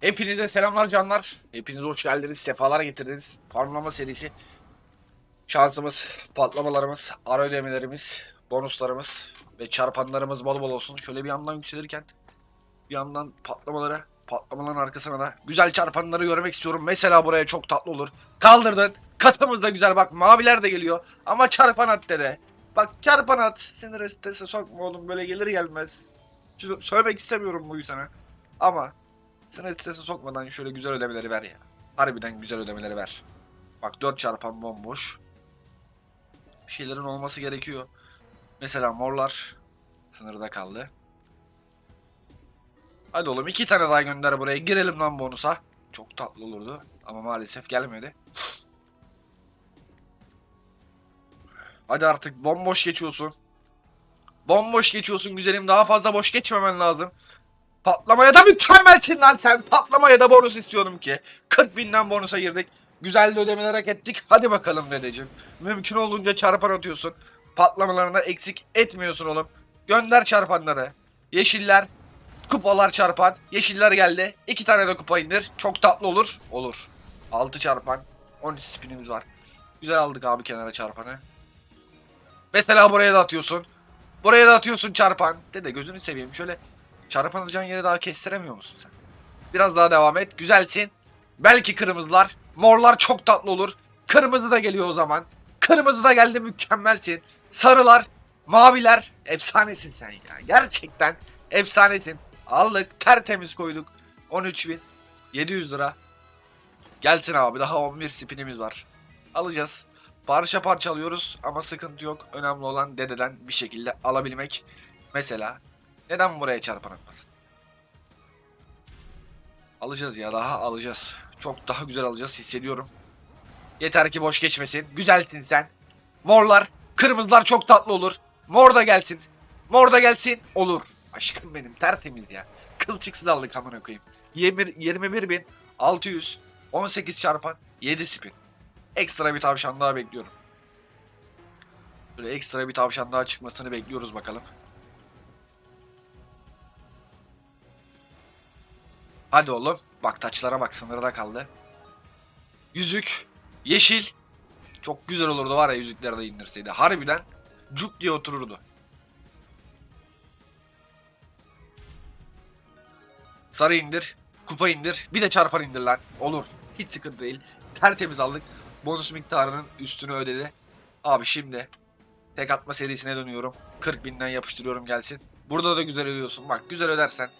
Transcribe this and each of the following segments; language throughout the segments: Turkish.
Hepinize selamlar canlar. Hepiniz hoş geldiniz. Sefalar getirdiniz. Farmlama serisi. Şansımız, patlamalarımız, ara ödemelerimiz, bonuslarımız ve çarpanlarımız bol bol olsun. Şöyle bir yandan yükselirken bir yandan patlamalara, patlamaların arkasına da güzel çarpanları görmek istiyorum. Mesela buraya çok tatlı olur. Kaldırdın. Katımız da güzel bak maviler de geliyor. Ama çarpan at dede. Bak çarpan at. Sinir strese sokma oğlum böyle gelir gelmez. Söylemek istemiyorum bu sana. Ama Seni strese sokmadan şöyle güzel ödemeleri ver ya. Harbiden güzel ödemeleri ver. Bak 4 çarpan bomboş. Bir şeylerin olması gerekiyor. Mesela morlar sınırda kaldı. Hadi oğlum iki tane daha gönder buraya. Girelim lan bonusa. Çok tatlı olurdu. Ama maalesef gelmedi. Hadi artık bomboş geçiyorsun. Bomboş geçiyorsun güzelim. Daha fazla boş geçmemen lazım. Patlamaya da mükemmelsin lan sen. Patlamaya da bonus istiyorum ki. 40 binden bonusa girdik. Güzel de ödemeler hak ettik. Hadi bakalım dedeciğim. Mümkün olduğunca çarpan atıyorsun. Patlamalarına eksik etmiyorsun oğlum. Gönder çarpanları. Yeşiller. Kupalar çarpan. Yeşiller geldi. İki tane de kupa indir. Çok tatlı olur. Olur. 6 çarpan. 13 spinimiz var. Güzel aldık abi kenara çarpanı. Mesela buraya da atıyorsun. Buraya da atıyorsun çarpan. Dede gözünü seveyim. Şöyle Çarpan atacağın yere daha kestiremiyor musun sen? Biraz daha devam et. Güzelsin. Belki kırmızılar. Morlar çok tatlı olur. Kırmızı da geliyor o zaman. Kırmızı da geldi mükemmelsin. Sarılar, maviler. Efsanesin sen ya. Gerçekten efsanesin. Aldık. Tertemiz koyduk. 13.700 lira. Gelsin abi. Daha 11 spinimiz var. Alacağız. Parça parça alıyoruz ama sıkıntı yok. Önemli olan dededen bir şekilde alabilmek. Mesela neden buraya çarpan atmasın? Alacağız ya daha alacağız. Çok daha güzel alacağız hissediyorum. Yeter ki boş geçmesin. Güzelsin sen. Morlar, kırmızılar çok tatlı olur. Mor da gelsin. Mor da gelsin. Olur. Aşkım benim tertemiz ya. Kılçıksız aldık amına koyayım. 21, 21 bin 600 18 çarpan 7 spin. Ekstra bir tavşan daha bekliyorum. Böyle ekstra bir tavşan daha çıkmasını bekliyoruz bakalım. Hadi oğlum. Bak taçlara bak sınırda kaldı. Yüzük. Yeşil. Çok güzel olurdu var ya yüzükleri de indirseydi. Harbiden cuk diye otururdu. Sarı indir. Kupa indir. Bir de çarpan indir lan. Olur. Hiç sıkıntı değil. Tertemiz aldık. Bonus miktarının üstünü ödedi. Abi şimdi tek atma serisine dönüyorum. 40 binden yapıştırıyorum gelsin. Burada da güzel ödüyorsun. Bak güzel ödersen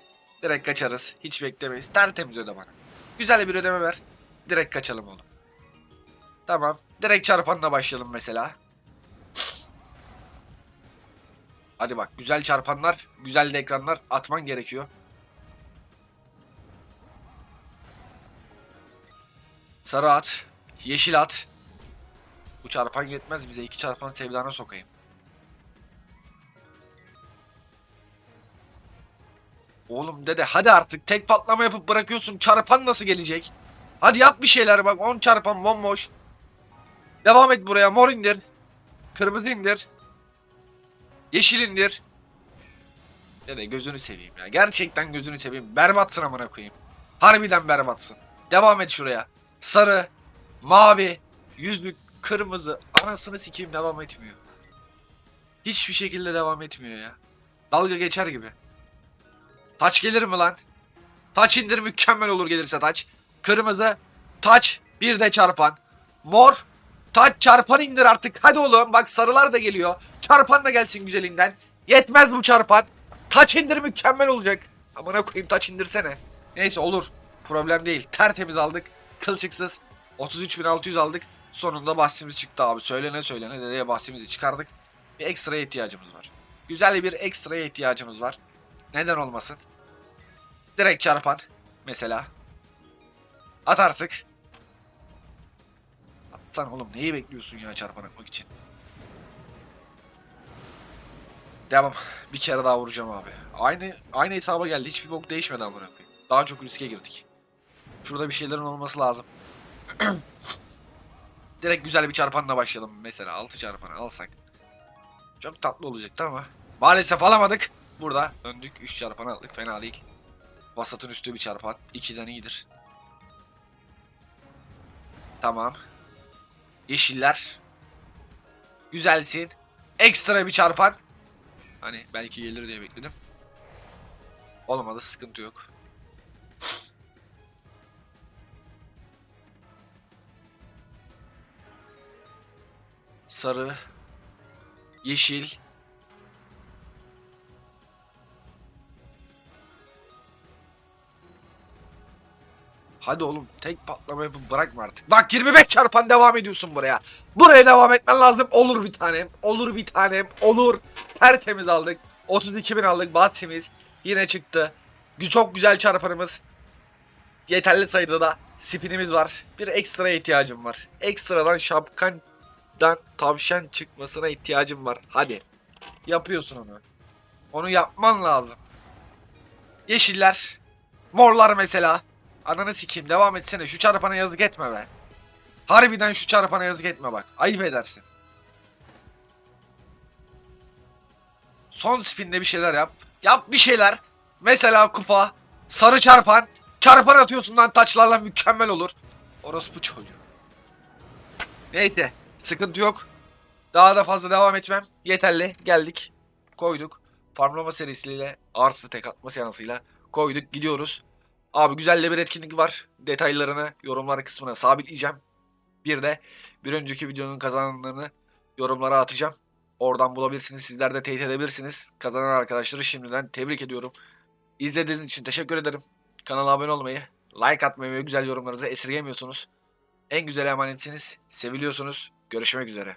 Direkt kaçarız. Hiç beklemeyiz. Tertemiz öde bana. Güzel bir ödeme ver. Direkt kaçalım oğlum. Tamam. Direkt çarpanla başlayalım mesela. Hadi bak güzel çarpanlar, güzel de ekranlar atman gerekiyor. Sarı at, yeşil at. Bu çarpan yetmez bize. iki çarpan sevdana sokayım. Oğlum dede hadi artık tek patlama yapıp bırakıyorsun. Çarpan nasıl gelecek? Hadi yap bir şeyler bak 10 çarpan bomboş. Devam et buraya mor indir. Kırmızı indir. Yeşil indir. Dede gözünü seveyim ya. Gerçekten gözünü seveyim. Berbatsın amına koyayım. Harbiden berbatsın. Devam et şuraya. Sarı, mavi, yüzlük, kırmızı. Anasını sikeyim devam etmiyor. Hiçbir şekilde devam etmiyor ya. Dalga geçer gibi. Taç gelir mi lan? Taç indir mükemmel olur gelirse taç. Kırmızı. Taç. Bir de çarpan. Mor. Taç çarpan indir artık. Hadi oğlum bak sarılar da geliyor. Çarpan da gelsin güzelinden. Yetmez bu çarpan. Taç indir mükemmel olacak. Amına koyayım taç indirsene. Neyse olur. Problem değil. Tertemiz aldık. Kılçıksız. 33.600 aldık. Sonunda bahsimiz çıktı abi. Söylene söylene dedeye bahsimizi çıkardık. Bir ekstraya ihtiyacımız var. Güzel bir ekstraya ihtiyacımız var. Neden olmasın? Direkt çarpan. Mesela. At artık. Atsan oğlum neyi bekliyorsun ya çarpan atmak için? Devam. Bir kere daha vuracağım abi. Aynı aynı hesaba geldi. Hiçbir bok değişmedi amına. Daha çok riske girdik. Şurada bir şeylerin olması lazım. Direkt güzel bir çarpanla başlayalım. Mesela 6 çarpanı alsak. Çok tatlı olacaktı ama. Maalesef alamadık. Burada döndük 3 çarpan aldık fena değil. Vasatın üstü bir çarpan. 2'den iyidir. Tamam. Yeşiller. Güzelsin. Ekstra bir çarpan. Hani belki gelir diye bekledim. Olmadı sıkıntı yok. Sarı. Yeşil. Hadi oğlum tek patlama yapıp bırakma artık. Bak 25 çarpan devam ediyorsun buraya. Buraya devam etmen lazım. Olur bir tanem. Olur bir tanem. Olur. Tertemiz aldık. 32 bin aldık. Batsimiz yine çıktı. Çok güzel çarpanımız. Yeterli sayıda da spinimiz var. Bir ekstraya ihtiyacım var. Ekstradan şapkandan tavşan çıkmasına ihtiyacım var. Hadi. Yapıyorsun onu. Onu yapman lazım. Yeşiller. Morlar mesela. Ananı sikeyim devam etsene. Şu çarpana yazık etme be. Harbiden şu çarpana yazık etme bak. Ayıp edersin. Son spinde bir şeyler yap. Yap bir şeyler. Mesela kupa. Sarı çarpan. Çarpan atıyorsun lan taçlarla mükemmel olur. Orospu çocuğu. Neyse. Sıkıntı yok. Daha da fazla devam etmem. Yeterli. Geldik. Koyduk. Farmlama serisiyle arsı tek atma seansıyla koyduk. Gidiyoruz. Abi güzel de bir etkinlik var. Detaylarını yorumlar kısmına sabitleyeceğim. Bir de bir önceki videonun kazananlarını yorumlara atacağım. Oradan bulabilirsiniz. Sizler de teyit edebilirsiniz. Kazanan arkadaşları şimdiden tebrik ediyorum. İzlediğiniz için teşekkür ederim. Kanala abone olmayı, like atmayı ve güzel yorumlarınızı esirgemiyorsunuz. En güzel emanetsiniz. Seviliyorsunuz. Görüşmek üzere.